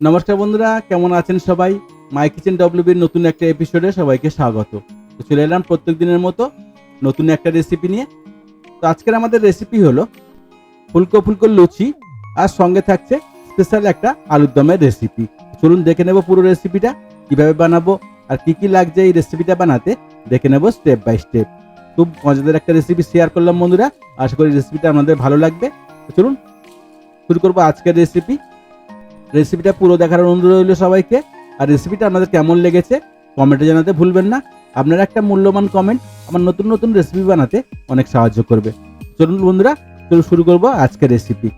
নমস্কার বন্ধুরা, কেমন আছেন সবাই? মাই কিচেন ডব্লিউবির নতুন একটা এপিসোডে সবাইকে স্বাগত। তো চলে এলাম প্রত্যেক দিনের মতো নতুন একটা রেসিপি নিয়ে। তো আজকের আমাদের রেসিপি হলো ফুলকো ফুলকো লুচি আর সঙ্গে থাকছে স্পেশাল একটা আলুর দমের রেসিপি চলুন দেখে নেব পুরো রেসিপিটা কীভাবে বানাবো আর কি কি লাগছে এই রেসিপিটা বানাতে। দেখে নেব স্টেপ বাই স্টেপ খুব মজাদার একটা রেসিপি শেয়ার করলাম বন্ধুরা। আশা করি রেসিপিটা আমাদের ভালো লাগবে। চলুন শুরু করব আজকের রেসিপি রেসিপিটা পুরো দেখার অনুরোধ রইল সবাইকে। আর রেসিপিটা আপনাদের কেমন লেগেছে কমেন্টে জানাতে ভুলবেন না। আপনারা একটা মূল্যবান কমেন্ট আমার নতুন নতুন রেসিপি বানাতে অনেক সাহায্য করবে। চলুন বন্ধুরা, চলুন শুরু করব আজকের রেসিপি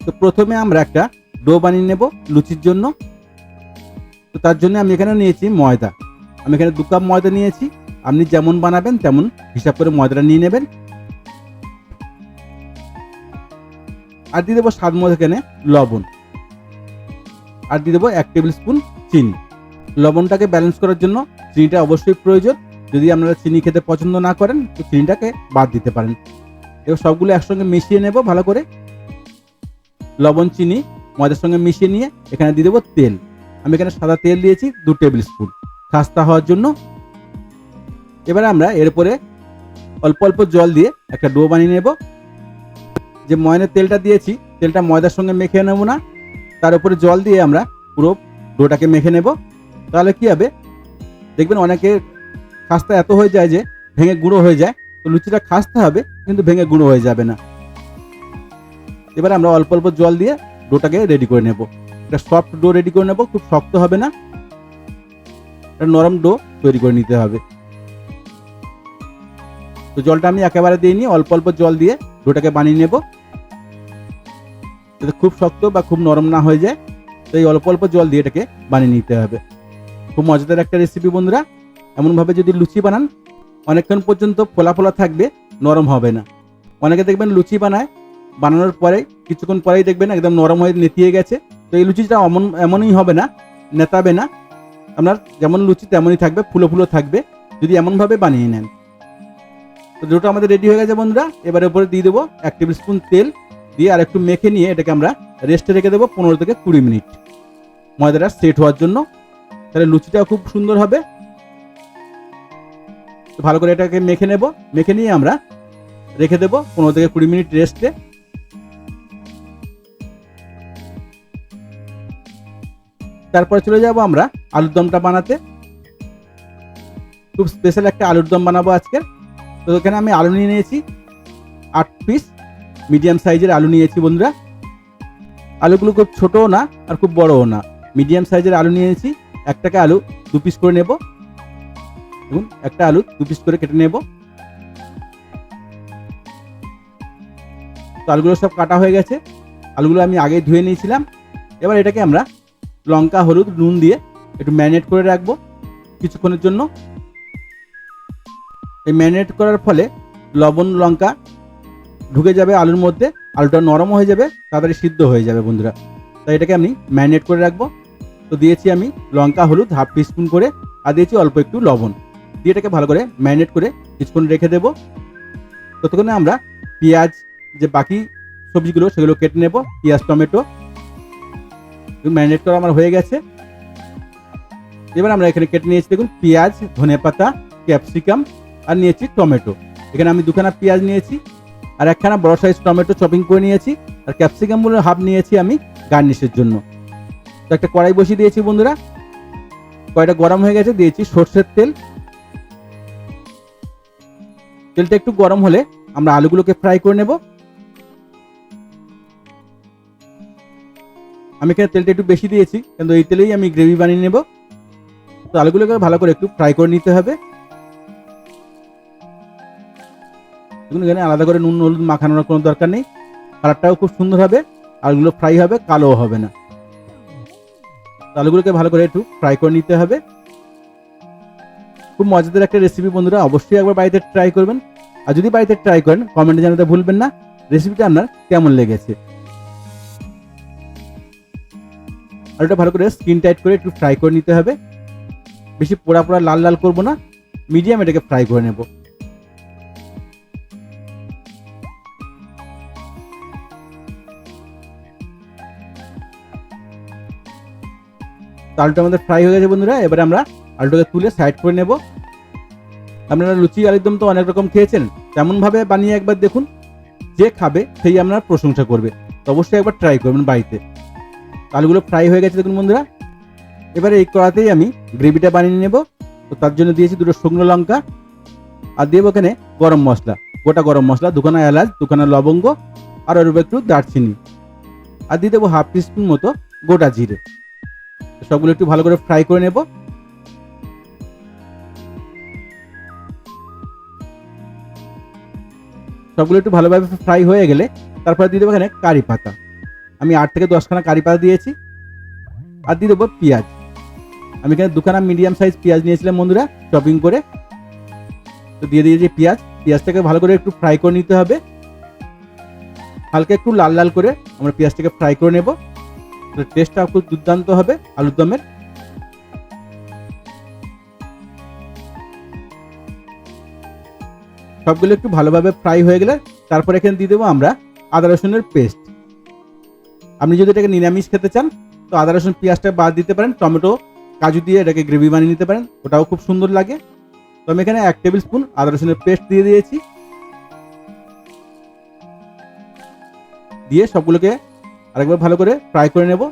তো প্রথমে আমরা একটা ডো বানিয়ে নেব লুচির জন্য। তো তার জন্য আমি এখানে নিয়েছি ময়দা। আমি এখানে দু কাপ ময়দা নিয়েছি। আপনি যেমন বানাবেন তেমন হিসাব করে ময়দাটা নিয়ে নেবেন। আর দিয়ে দেবো স্বাদ মতো এখানে লবণ। আর দিয়ে দেবো এক টেবিল স্পুন চিনি। লবণটাকে ব্যালেন্স করার জন্য চিনিটা অবশ্যই প্রয়োজন। যদি আপনারা চিনি খেতে পছন্দ না করেন, তো চিনিটাকে বাদ দিতে পারেন। এবার সবগুলো একসঙ্গে মিশিয়ে নেব ভালো করে। লবণ, চিনি, ময়দার সঙ্গে মিশিয়ে নিয়ে এখানে দিয়ে দেবো তেল। আমি এখানে সাদা তেল দিয়েছি দু টেবিল স্পুন খাস্তা হওয়ার জন্য। এবারে আমরা এরপরে অল্প অল্প জল দিয়ে একটা ডো বানিয়ে নেব। যে ময়নের তেলটা দিয়েছি, তেলটা ময়দার সঙ্গে মেখে নেব না। তার উপরে জল দিয়ে আমরা পুরো ডোটাকে মেখে নেব। তাহলে কি হবে? দেখবেন অনেকে খাস্তা এত হয়ে যায় যে ভেঙে গুঁড়ো হয়ে যায়। তো লুচিটা খাস্তা হবে, কিন্তু ভেঙে গুঁড়ো হয়ে যাবে না। এবার আমরা অল্প অল্প জল দিয়ে ডোটাকে রেডি করে নেব। একটা সফট ডো রেডি করে নেব, খুব শক্ত হবে না। একটা নরম ডো তৈরি করে নিতে হবে। তো জলটা আমি একেবারে দিইনি অল্প অল্প জল দিয়ে ডোটাকে বানিয়ে নেব। যাতে খুব শক্ত বা খুব নরম না হয়ে যায়। তো এই অল্প অল্প জল দিয়ে এটাকে বানিয়ে নিতে হবে। খুব মজাদার একটা রেসিপি বন্ধুরা। এমনভাবে যদি লুচি বানান, অনেকক্ষণ পর্যন্ত ফোলা ফোলা থাকবে, নরম হবে না। অনেকে দেখবেন লুচি বানায়, বানানোর পরে, কিছুক্ষণ পরেই দেখবেন একদম নরম হয়ে নেতিয়ে গেছে। তো এই লুচিটা এমন এমনই হবে না, নেতাবে না। আপনার যেমন লুচি তেমনই থাকবে, ফুলো ফুলো থাকবে, যদি এমনভাবে বানিয়ে নেন। তো দুটো আমাদের রেডি হয়ে গেছে বন্ধুরা। এবারে উপরে দিয়ে দেবো এক টেবিল স্পুন তেল। দিয়ে আর একটু মেখে নিয়ে এটাকে আমরা রেস্টে রেখে দেবো পনেরো থেকে কুড়ি মিনিট। ময়দাটা সেট হওয়ার জন্য। তাহলে লুচিটাও খুব সুন্দর হবে। ভালো করে এটাকে মেখে নেব। মেখে নিয়ে আমরা রেখে দেবো পনেরো থেকে কুড়ি মিনিট রেস্টে তারপরে চলে যাব আমরা আলুর দমটা বানাতে। খুব স্পেশাল একটা আলুর দম বানাবো আজকে। তো এখানে আমি আলু নিয়ে নিয়েছি, আট পিস মিডিয়াম সাইজের আলু নিয়েছি বন্ধুরা। আলুগুলো খুব ছোটও না আর খুব বড়ও না। মিডিয়াম সাইজের আলু নিয়েছি একটাকে আলু, দু পিস করে নেব। দেখুন, একটা আলু দু পিস করে কেটে নেব। তো আলুগুলো সব কাটা হয়ে গেছে। আলুগুলো আমি আগে ধুয়ে নিয়েছিলাম। এবার এটাকে আমরা লঙ্কা, হলুদ, নুন দিয়ে একটু ম্যারিনেট করে রাখব কিছুক্ষণের জন্য। এই ম্যারিনেট করার ফলে লবণ, লঙ্কা ঢুকে যাবে আলুর মধ্যে, আলুটা নরম হয়ে যাবে, তাড়াতাড়ি সিদ্ধ হয়ে যাবে বন্ধুরা। তাই এটাকে আমি ম্যারিনেট করে রাখব। তো দিয়েছি আমি লঙ্কা, হলুদ, হাফ টিস্পুন করে, আর দিয়েছি অল্প একটু লবণ। দিয়ে এটাকে ভালো করে ম্যারিনেট করে কিছুক্ষণ রেখে দেবো। ততক্ষণে আমরা পেঁয়াজ, যে বাকি সবজিগুলো, সেগুলো কেটে নেব। পেঁয়াজ, টমেটো ম্যারিনেট করা আমার হয়ে গেছে। এবার আমরা এখানে কেটে নিয়েছি দেখুন, পেঁয়াজ ধনে পাতা ক্যাপসিকাম, আর নিয়েছি টমেটো। এখানে আমি দুখানা পেঁয়াজ নিয়েছি। আর একখানা বড় সাইজ টমেটো চপিং করে নিয়েছি, আর ক্যাপসিকামগুলো হাফ নিয়েছি আমি গার্নিশের জন্য। তো একটা কড়াই বসিয়ে দিয়েছি বন্ধুরা। কড়াইটা গরম হয়ে গেছে, দিয়েছি সর্ষের তেল। তেলটা একটু গরম হলে আমরা আলুগুলোকে ফ্রাই করে নেব। আমি এখানে তেলটা একটু বেশি দিয়েছি, কিন্তু এই তেলেই আমি গ্রেভি বানিয়ে নেব। তো আলুগুলোকে ভালো করে একটু ফ্রাই করে নিতে হবে। এখানে আলাদা করে নুন, হলুদ মাখানোর কোনো দরকার নেই। কালারটাও খুব সুন্দর হবে আলুগুলো ফ্রাই হবে, কালোও হবে না। আলুগুলোকে ভালো করে একটু ফ্রাই করে নিতে হবে। খুব মজাদার একটা রেসিপি বন্ধুরা, অবশ্যই একবার বাড়িতে ট্রাই করবেন। আর যদি বাড়িতে ট্রাই করেন কমেন্টে জানাতে ভুলবেন না। রেসিপিটা আপনার কেমন লেগেছে? আলুটা ভালো করে স্কিন টাইট করে একটু ফ্রাই করে নিতে হবে। বেশি পোড়া পোড়া, লাল লাল করব না। মিডিয়াম এটাকে ফ্রাই করে নেব। আলুটা আমাদের ফ্রাই হয়ে গেছে বন্ধুরা, এবারে আমরা আলুটাকে তুলে সাইড করে নেব। আপনারা লুচি আলুর দম তো অনেক রকম খেয়েছেন তেমনভাবে বানিয়ে একবার দেখুন, যে খাবে সেই আপনার প্রশংসা করবে। তো অবশ্যই একবার ট্রাই করবেন বাড়িতে। আলুগুলো ফ্রাই হয়ে গেছে দেখুন বন্ধুরা। এবারে এই কড়াতেই আমি গ্রেভিটা বানিয়ে নেব। তো তার জন্য দিয়েছি দুটো শুকনো লঙ্কা, আর দিয়ে ওখানে গরম মশলা, গোটা গরম মশলা, দুখানা এলাচ, দুখানা লবঙ্গ, আর ওর একটু দারচিনি। আর দিয়ে দেবো হাফ টিস্পুন মতো গোটা জিরে। সবগুলো একটু ভালো করে ফ্রাই করে নেব। সবগুলো একটু ভালোভাবে ফ্রাই হয়ে গেলে তারপরে দিয়ে দেবো এখানে কারি পাতা। আমি আট থেকে দশখানা কারি পাতা দিয়েছি। আর দিয়ে দেবো পেঁয়াজ। আমি এখানে দুখানা মিডিয়াম সাইজ পেঁয়াজ নিয়েছিলাম বন্ধুরা চপিং করে। তো দিয়ে দিয়েছি পেঁয়াজ। পেঁয়াজটাকে ভালো করে একটু ফ্রাই করে নিতে হবে। হালকা একটু লাল লাল করে আমরা পেঁয়াজটাকে ফ্রাই করে নেব। টেস্টটা খুব দুর্দান্ত হবে আলুর দমের সবগুলো একটু ভালোভাবে ফ্রাই হয়ে গেলে তারপর এখানে দিয়ে দেবো আমরা আদা রসুনের পেস্ট আপনি যদি এটাকে নিরামিষ খেতে চান, তো আদা রসুন পেঁয়াজটা বাদ দিতে পারেন, টমেটো, কাজু দিয়ে এটাকে গ্রেভি বানিয়ে নিতে পারেন, ওটাও খুব সুন্দর লাগে। তো আমি এখানে এক টেবিল স্পুন আদা রসুনের পেস্ট দিয়ে দিয়েছি। দিয়ে সবগুলোকে আরেকবার ভালো করে ফ্রাই করে নেব।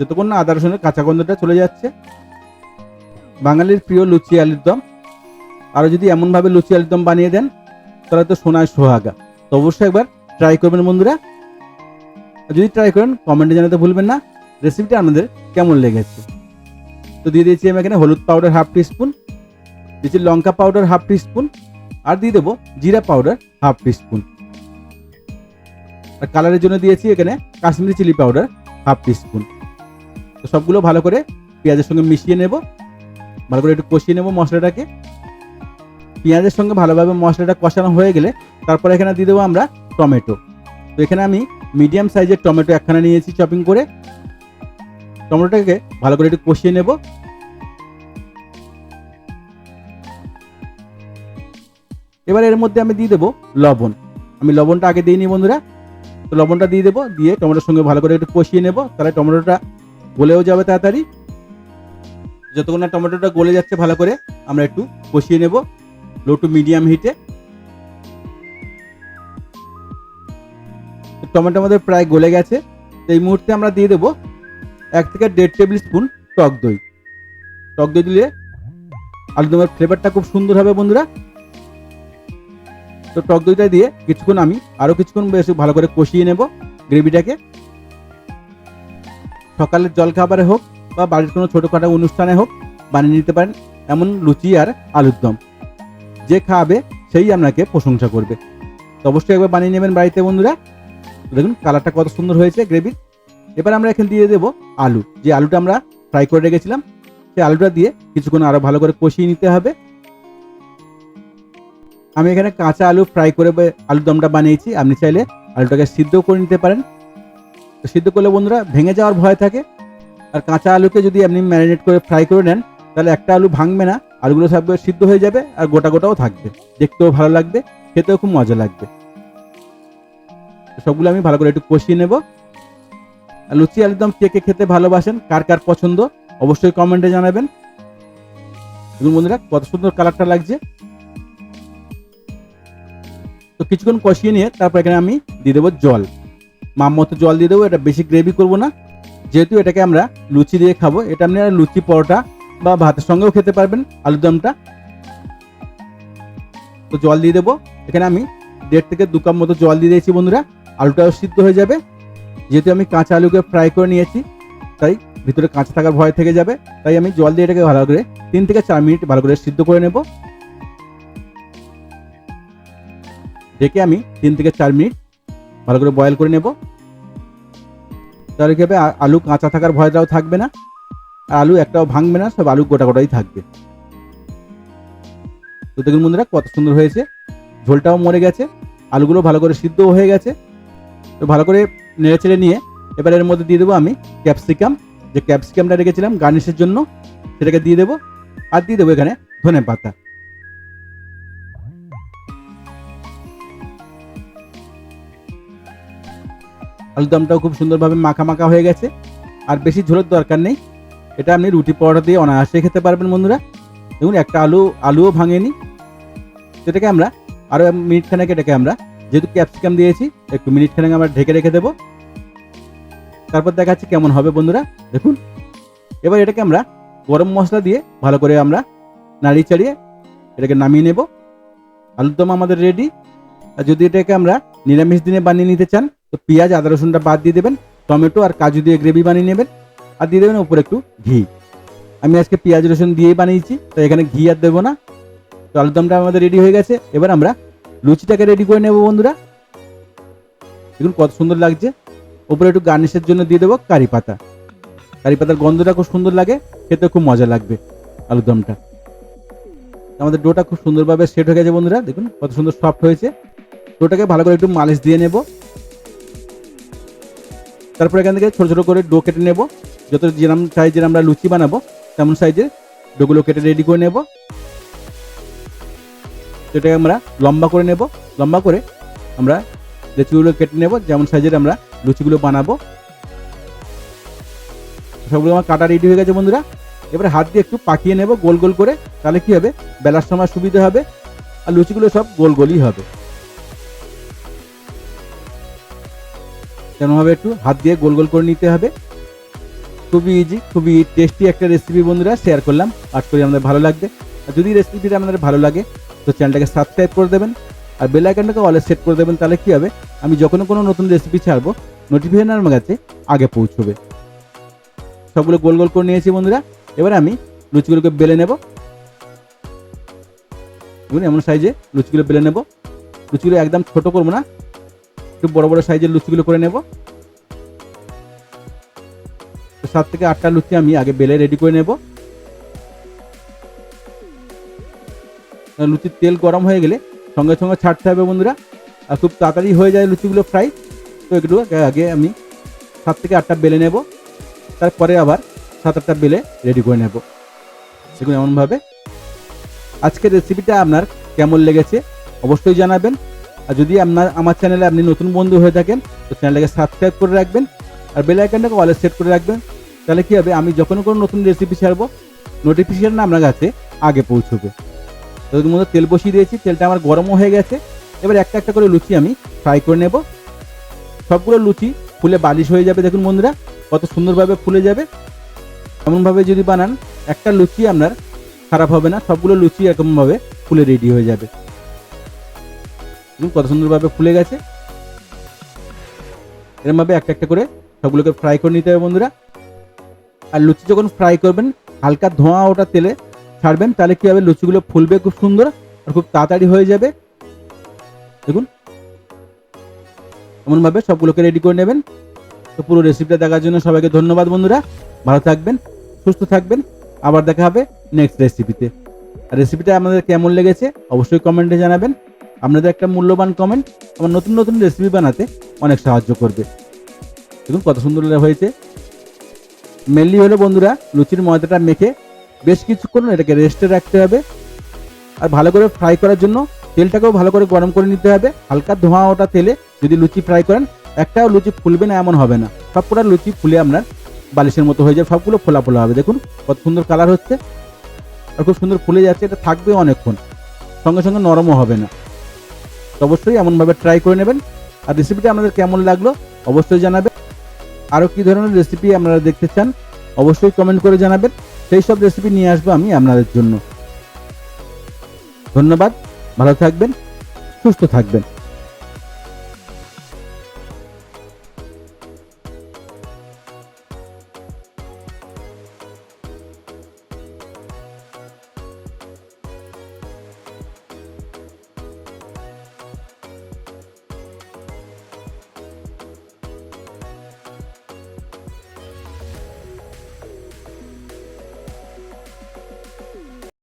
যতক্ষণ না আদা, রসুনের কাঁচা গন্ধটা চলে যাচ্ছে। বাঙালির প্রিয় লুচি আলুর দম। আরও যদি এমনভাবে লুচি আলুর দম বানিয়ে দেন, তাহলে তো সোনায় সোহাগা। তো অবশ্যই একবার ট্রাই করবেন বন্ধুরা। যদি ট্রাই করেন কমেন্টে জানাতে ভুলবেন না। রেসিপিটা আমাদের কেমন লেগেছে? তো দিয়ে দিয়েছি আমি এখানে হলুদ পাউডার হাফ টিস্পুন দিয়েছি লঙ্কা পাউডার হাফ টিস্পুন আর দিয়ে দেবো জিরা পাউডার হাফ টিস্পুন কালারের জন্য দিয়েছি এখানে Kashmiri chilli powder, half teaspoon. তো সবগুলো ভালো করে পেঁয়াজের সঙ্গে মিশিয়ে নেব, ভালো করে একটু কষিয়ে নেব মশলাটাকে। পেঁয়াজের সঙ্গে ভালোভাবে মশলাটা কষানো হয়ে গেলে তারপর এখানে দিয়ে দেবো আমরা টমেটো। তো এখানে আমি মিডিয়াম সাইজের টমেটো একখানা নিয়েছি চপিং করে। টমেটোটাকে ভালো করে একটু কষিয়ে নেব। এবার এর মধ্যে আমি দিয়ে দেবো লবণ। আমি লবণটা আগে দিইনি বন্ধুরা। তো লবণটা দিয়ে দেবো, দিয়ে টমেটোর সঙ্গে ভালো করে একটু কষিয়ে নেব। তাহলে টমেটোটা গলেও যাবে তাড়াতাড়ি। যতক্ষণ না টমেটোটা গলে যাচ্ছে ভালো করে, আমরা একটু কষিয়ে নেব লো টু মিডিয়াম হিটে টমেটো আমাদের প্রায় গলে গেছে। তো এই মুহূর্তে আমরা দিয়ে দেবো এক থেকে দেড় টেবিল স্পুন টক দই। টক দই দিলে আলুদমের ফ্লেভারটা খুব সুন্দর হবে বন্ধুরা। তো টক দইটা দিয়ে কিছুক্ষণ আমি আরও কিছুক্ষণ বেশ ভালো করে কষিয়ে নেব গ্রেভিটাকে। সকালের জলখাবারে হোক বা বাড়ির কোনো ছোটোখাটো অনুষ্ঠানে হোক বানিয়ে নিতে পারেন এমন লুচি আর আলুর দম। যে খাবে সেই আপনাকে প্রশংসা করবে। তো অবশ্যই একবার বানিয়ে নেবেন বাড়িতে বন্ধুরা। দেখুন কালারটা কত সুন্দর হয়েছে গ্রেভির এবার আমরা এখানে দিয়ে দেবো আলু। যে আলুটা আমরা ফ্রাই করে রেখেছিলাম সেই আলুটা দিয়ে কিছুক্ষণ আরও ভালো করে কষিয়ে নিতে হবে। আমি এখানে কাঁচা আলু ফ্রাই করে আলুর দমটা বানিয়েছি। আপনি চাইলে আলুটাকে সিদ্ধ করে নিতে পারেন। তো সিদ্ধ করলে বন্ধুরা ভেঙে যাওয়ার ভয় থাকে। আর কাঁচা আলুকে যদি আপনি ম্যারিনেট করে ফ্রাই করে নেন, তাহলে একটা আলু ভাঙবে না। আলুগুলো সব সিদ্ধ হয়ে যাবে আর গোটা গোটাও থাকবে। দেখতেও ভালো লাগবে, খেতেও খুব মজা লাগবে। সবগুলো আমি ভালো করে একটু কষিয়ে নেব। আর লুচি আলুর দম কে কে খেতে ভালোবাসেন, কার কার পছন্দ, অবশ্যই কমেন্টে জানাবেন। বন্ধুরা, কত সুন্দর কালারটা লাগছে। তো কিছুক্ষণ কষিয়ে নিয়ে তারপর এখানে আমি দিয়ে দেবো জল। মাম মতো জল দিয়ে দেবো, এটা বেশি গ্রেভি করব না। যেহেতু এটাকে আমরা লুচি দিয়ে খাব, এটা আপনি লুচি, পরোটা বা ভাতের সঙ্গেও খেতে পারবেন, আলুর দমটা। তো জল দিয়ে দেবো। এখানে আমি দেড় থেকে দু কাপ মতো জল দিয়ে দিয়েছি বন্ধুরা। আলুটাও সিদ্ধ হয়ে যাবে। যেহেতু আমি কাঁচা আলুকে ফ্রাই করে নিয়েছি, তাই ভিতরে কাঁচা থাকার ভয় থেকে যাবে। তাই আমি জল দিয়ে এটাকে ভালো করে তিন থেকে চার মিনিট ভালো করে সিদ্ধ করে নেব। ডেকে আমি তিন থেকে চার মিনিট ভালো করে বয়েল করে নেব। তাহলে কি হবে আলু কাঁচা থাকার ভয়টাও থাকবে না। আর আলু একটাও ভাঙবে না, সব আলু গোটা গোটাই থাকবে। তো দেখুন বন্ধুরা, কত সুন্দর হয়েছে। ঝোলটাও মরে গেছে, আলুগুলো ভালো করে সিদ্ধও হয়ে গেছে। তো ভালো করে নেড়ে চেড়ে নিয়ে এবার এর মধ্যে দিয়ে দেবো আমি ক্যাপসিকাম। যে ক্যাপসিকামটা রেখেছিলাম গার্নিশের জন্য, সেটাকে দিয়ে দেবো। আর দিয়ে দেবো এখানে ধনে পাতা আলুর দমটাও খুব সুন্দরভাবে মাখা মাখা হয়ে গেছে। আর বেশি ঝোলের দরকার নেই। এটা আপনি রুটি পরোটা দিয়ে অনায়াসে খেতে পারবেন বন্ধুরা। দেখুন, একটা আলু, আলুও ভাঙেনি। সেটাকে আমরা আরও মিনিট খানেক এটাকে আমরা, যেহেতু ক্যাপসিকাম দিয়েছি, একটু মিনিট খানেক আমরা ঢেকে রেখে দেবো। তারপর দেখাচ্ছি কেমন হবে বন্ধুরা। দেখুন, এবার এটাকে আমরা গরম মশলা দিয়ে ভালো করে আমরা নাড়িয়ে চাড়িয়ে এটাকে নামিয়ে নেব। আলুর দম আমাদের রেডি আর যদি এটাকে আমরা নিরামিষ দিনে বানিয়ে নিতে চান তো পেঁয়াজ, আদা, রসুনটা বাদ দিয়ে দেবেন, টমেটো আর কাজু দিয়ে গ্রেভি বানিয়ে নেবেন, আর দিয়ে দেবেন উপরে একটু ঘি। আমি আজকে পেঁয়াজ, রসুন দিয়েই বানিয়েছি তো এখানে ঘি আর দেবো না। তো আলুর দমটা আমাদের রেডি হয়ে গেছে, এবার আমরা লুচিটাকে রেডি করে নেব বন্ধুরা। দেখুন কত সুন্দর লাগছে। উপরে একটু গার্নিশের জন্য দিয়ে দেবো কারি পাতা। কারি পাতার গন্ধটা খুব সুন্দর লাগে, খেতে খুব মজা লাগবে আলুর দমটা আমাদের ডোটা খুব সুন্দরভাবে সেট হয়ে গেছে বন্ধুরা, দেখুন কত সুন্দর সফট হয়েছে। ডোটাকে ভালো করে একটু মালিশ দিয়ে নেব। তারপর এখান থেকে ছোট ছোট করে ডো কেটে নেব। যত যেরকম সাইজের আমরা লুচি বানাবো, তেমন সাইজের ডোগুলো কেটে রেডি করে নেব। সেটাকে আমরা লম্বা করে নেব। লম্বা করে আমরা লেচিগুলো কেটে নেব, যেমন সাইজের আমরা লুচিগুলো বানাবো। সবগুলো আমার কাটা রেডি হয়ে গেছে বন্ধুরা। এবারে হাত দিয়ে একটু পাকিয়ে নেব গোল গোল করে, তাহলে কি হবে? বেলার সময় সুবিধা হবে, আর লুচিগুলো সব গোল গোলই হবে। কেনভাবে একটু? হাত দিয়ে গোল গোল করে নিতে হবে। খুবই ইজি খুবই টেস্টি একটা রেসিপি বন্ধুরা শেয়ার করলাম। আশা করি আমাদের ভালো লাগবে। আর যদি রেসিপিটা আপনাদের ভালো লাগে, তো চ্যানেলটাকে সাবস্ক্রাইব করে দেবেন। আর বেল আইকনটাকে অলে সেট করে দেবেন, তাহলে কী হবে? আমি যখন কোনো নতুন রেসিপি ছাড়বো নোটিফিকেশন আমার কাছে আগে পৌঁছবে। সবগুলো গোল গোল করে নিয়েছি বন্ধুরা। এবার আমি লুচিগুলোকে বেলে নেব। এমন সাইজে লুচিগুলো বেলে নেব। লুচিগুলো একদম ছোট করব না। একটু বড় বড় সাইজের লুচিগুলো করে নেব। সাত থেকে আটটা লুচি আমি আগে বেলে রেডি করে নেব। লুচির তেল গরম হয়ে গেলে সঙ্গে সঙ্গে ছাড়তে হবে বন্ধুরা। আর খুব তাড়াতাড়ি হয়ে যায় লুচিগুলো ফ্রাই তো একটু আগে- আমি সাত থেকে আটটা বেলে নেব। তারপরে আবার সাত আটটা বেলে রেডি করে নেব। দেখুন এমনভাবে। আজকের রেসিপিটা আপনার কেমন লেগেছে অবশ্যই জানাবেন। আর যদি আপনার, আমার চ্যানেলে আপনি নতুন বন্ধু হয়ে থাকেন, তো চ্যানেলটাকে সাবস্ক্রাইব করে রাখবেন আর বেল আইকনটাকে অলে সেট করে রাখবেন। তাহলে কি হবে? আমি যখন কোনো নতুন রেসিপি ছাড়বো নোটিফিকেশন আপনার কাছে আগে পৌঁছবে। তো মধ্যে তেল বসিয়ে দিয়েছি, তেলটা আমার গরমও হয়ে গেছে। এবার একটা একটা করে লুচি আমি ফ্রাই করে নেব। সবগুলো লুচি ফুলে বালিশ হয়ে যাবে, দেখুন বন্ধুরা, কত সুন্দরভাবে ফুলে যাবে। এমনভাবে যদি বানান, একটা লুচি আপনার খারাপ হবে না, সবগুলো লুচি এরকমভাবে ফুলে রেডি হয়ে যাবে। কত সুন্দরভাবে ফুলে গেছে। এরমভাবে একটা একটা করে সবগুলোকে ফ্রাই করে নিতে হবে বন্ধুরা। আর লুচি যখন ফ্রাই করবেন, হালকা ধোঁয়া ওটা তেলে ছাড়বেন, তাহলে কি হবে? লুচিগুলো ফুলবে খুব সুন্দর আর খুব তাড়াতাড়ি হয়ে যাবে। দেখুন। এমনভাবে সবগুলোকে রেডি করে নেবেন। তো পুরো রেসিপিটা দেখার জন্য সবাইকে ধন্যবাদ বন্ধুরা। ভালো থাকবেন, সুস্থ থাকবেন। আবার দেখা হবে নেক্সট রেসিপিতে আর রেসিপিটা আমাদের কেমন লেগেছে? অবশ্যই কমেন্টে জানাবেন। আপনাদের একটা মূল্যবান কমেন্ট আমার নতুন নতুন রেসিপি বানাতে অনেক সাহায্য করবে। দেখুন কত সুন্দর হয়েছে। মেনলি হলো বন্ধুরা, লুচির ময়দাটা মেখে বেশ কিছুক্ষণ এটাকে রেস্টে রাখতে হবে। আর ভালো করে ফ্রাই করার জন্য তেলটাকেও ভালো করে গরম করে নিতে হবে। হালকা ধোঁয়া ওটা তেলে যদি লুচি ফ্রাই করেন, একটাও লুচি ফুলবে না, এমন হবে না। সবকটা লুচি ফুলে আপনার বালিশের মতো হয়ে যাবে, সবগুলো ফোলা ফোলা হবে। দেখুন কত সুন্দর কালার হচ্ছে। আর খুব সুন্দর ফুলে যাচ্ছে, এটা থাকবে অনেকক্ষণ। সঙ্গে সঙ্গে নরমও হবে না। তো অবশ্যই এমনভাবে ট্রাই করে নেবেন। আর রেসিপিটা আমাদের কেমন লাগল অবশ্যই জানাবেন। আরও কী ধরনের রেসিপি আপনারা দেখতে চান অবশ্যই কমেন্ট করে জানাবেন। সেই সব রেসিপি নিয়ে আসব আমি আপনাদের জন্য। ধন্যবাদ, ভালো থাকবেন, সুস্থ থাকবেন।